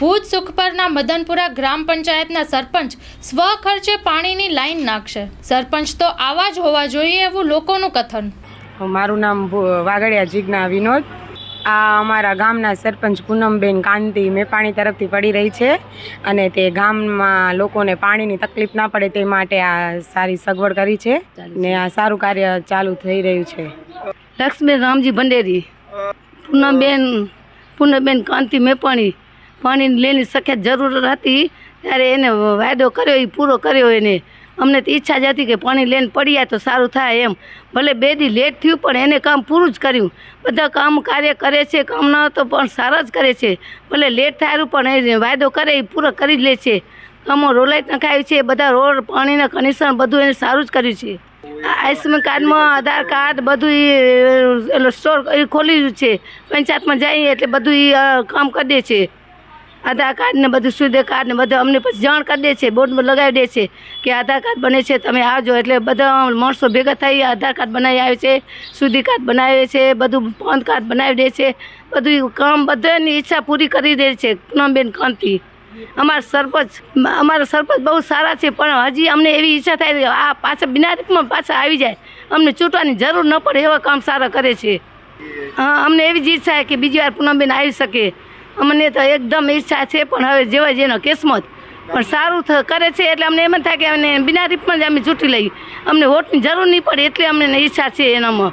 ભુજ સુખપરના મદનપુરા ગ્રામ પંચાયતના સરપંચ સ્વખર્ચે પાણીની લાઈન નાખશે. સરપંચ તો આવા જ હોવા જોઈએ એવું લોકોનું કથન. મારું નામ વાગડિયા જીજ્ઞા વિનોદ. આ અમારા ગામના સરપંચ પૂનમબેન કાંતિ મેપાણી તરફથી પડી રહી છે અને તે ગામમાં લોકોને પાણીની તકલીફ ના પડે તે માટે આ સારી સગવડ કરી છે ને આ સારું કાર્ય ચાલુ થઈ રહ્યું છે. લક્ષ્મી રામજી ભંડેરી. પૂનમબેન પૂનમબેન કાંતિ મેપાણી પાણીની લેની સખત જરૂર હતી, ત્યારે એને વાયદો કર્યો એ પૂરો કર્યો એને. અમને તો ઈચ્છા જ હતી કે પાણી લઈને પડીએ તો સારું થાય એમ. ભલે બે દી લેટ થયું, પણ એને કામ પૂરું જ કર્યું. બધા કામ કાર્ય કરે છે, કામ ન તો પણ સારા જ કરે છે. ભલે લેટ થાયું પણ એ વાયદો કરે એ પૂરો કરી જ લે છે. કામો રોલાઈટ નખાયું છે, બધા રોડ, પાણીના કનેક્શન બધું એને સારું જ કર્યું છે. આયુષ્યમાન કાર્ડમાં આધાર કાર્ડ બધું એ સ્ટોર એ ખોલી છે. પંચાયતમાં જઈએ એટલે બધું એ કામ કરી દે છે. આધાર કાર્ડ ને બધું સુધે કાર્ડ ને બધું અમને પછી જાણ કરી દે છે, બોર્ડમાં લગાવી દે છે કે આધાર કાર્ડ બને છે, તમે આવજો. એટલે બધા માણસો ભેગા થઈ આધાર કાર્ડ બનાવી આવે છે સુધી કાર્ડ બનાવે છે, બધું પાન કાર્ડ બનાવી દે છે, બધું કામ બધાની ઈચ્છા પૂરી કરી દે છે પૂનમબેન કાંતિ. અમારા સરપંચ અમારા સરપંચ બહુ સારા છે, પણ હજી અમને એવી ઈચ્છા થાય કે આ પાછા બિનારીમાં પાછા આવી જાય. અમને ચૂંટવાની જરૂર ન પડે એવા કામ સારા કરે છે. હા, અમને એવી જ ઈચ્છા કે બીજી વાર પૂનમબેન આવી શકે. અમને તો એકદમ ઈચ્છા છે, પણ હવે જેવા જેનો કિસ્મત. પણ સારું કરે છે, એટલે અમને એમ જ થાય કે અમને બિના રીપમાં જ અમે ચૂંટી લઈએ. અમને વોટની જરૂર નહીં પડે, એટલે અમને ઈચ્છા છે એનામાં.